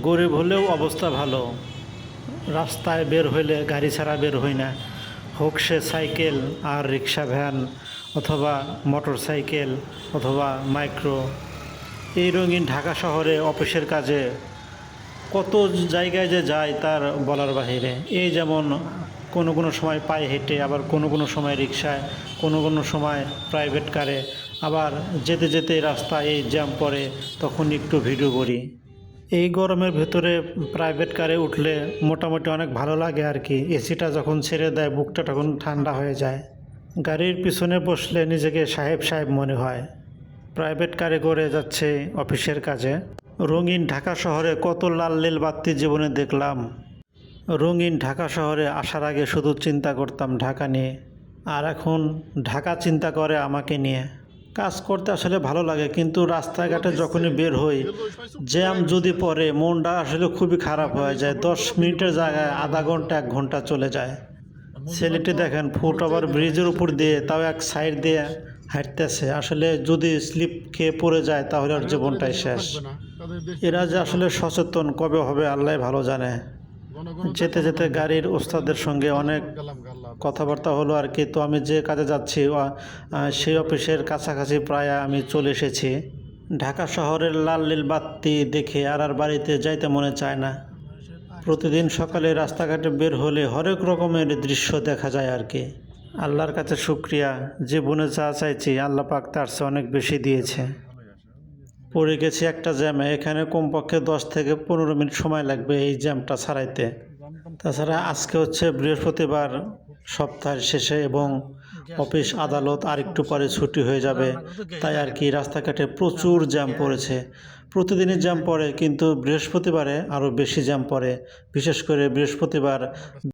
গরিব হলেও অবস্থা ভালো। রাস্তায় বের হইলে গাড়ি ছাড়া বের হই না। হোক সে সাইকেল আর রিক্সা ভ্যান অথবা মোটর সাইকেল অথবা মাইক্রো। এই রঙিন ঢাকা শহরে অফিসের কাজে কত জায়গায় যে যায় তার বলার বাহিরে। এই যেমন কোনো কোনো সময় পায়ে হেঁটে, আবার কোনো কোনো সময় রিক্সায়, কোনো কোনো সময় প্রাইভেট কারে। আবার যেতে যেতে রাস্তায় এই জ্যাম পড়ে, তখন একটু ভিডিও করি। এই গরমের ভেতরে প্রাইভেট কারে উঠলে মোটামুটি অনেক ভালো লাগে আর কি। এসিটা যখন ছেড়ে দেয়, বুকটা তখন ঠান্ডা হয়ে যায়। গাড়ির পিছনে বসলে নিজেকে সাহেব সাহেব মনে হয়। প্রাইভেট কারে করে যাচ্ছে অফিসের কাজে। রঙিন ঢাকা শহরে কত লাল নীল বাত্তি জীবনে দেখলাম। রঙিন ঢাকা শহরে আসার আগে শুধু চিন্তা করতাম ঢাকা নিয়ে। আর এখন ঢাকা চিন্তা করে আমাকে নিয়ে। কাজ করতে আসলে ভালো লাগে, কিন্তু রাস্তাঘাটে যখনই বের হই, জ্যাম যদি পড়ে, মনটা আসলে খুবই খারাপ হয়ে যায়। দশ মিনিটের জায়গায় আধা ঘণ্টা, এক ঘণ্টা চলে যায়। ছেলেটি দেখেন, ফুট ওভার ব্রিজের উপর দিয়ে, তাও এক সাইড দিয়ে হাঁটতেছে। আসলে যদি স্লিপ খেয়ে পড়ে যায়, তাহলে ওর জীবনটাই শেষ। এরা যে আসলে সচেতন, কবে হবে আল্লাহ ভালো জানে। যেতে যেতে গাড়ির ওস্তাদের সঙ্গে অনেক কথাবার্তা হলো আর কি। তো আমি যে কাজে যাচ্ছি সেই অফিসের কাছাকাছি প্রায় আমি চলে এসেছি। ঢাকা শহরের লাল নীল বাতি দেখে আর আর বাড়িতে যাইতে মনে চায় না। প্রতিদিন সকালে রাস্তাঘাটে বের হলে হরেক রকমের দৃশ্য দেখা যায় আর কি। আল্লাহর কাছে শুক্রিয়া জীবনে যা চাইছি আল্লাহ পাক তার চেয়ে অনেক বেশি দিয়েছে। পড়ে গেছি একটা জ্যামে, এখানে কমপক্ষে দশ থেকে পনেরো মিনিট সময় লাগবে এই জ্যামটা ছাড়াইতে। তাছাড়া আজকে হচ্ছে বৃহস্পতিবার সপ্তাহের শেষে এবং অফিস আদালত আর একটু পরে ছুটি হয়ে যাবে, তাই আর কি রাস্তাঘাটে প্রচুর জ্যাম পড়েছে। প্রতিদিনই জ্যাম পড়ে, কিন্তু বৃহস্পতিবারে আরও বেশি জ্যাম পড়ে। বিশেষ করে বৃহস্পতিবার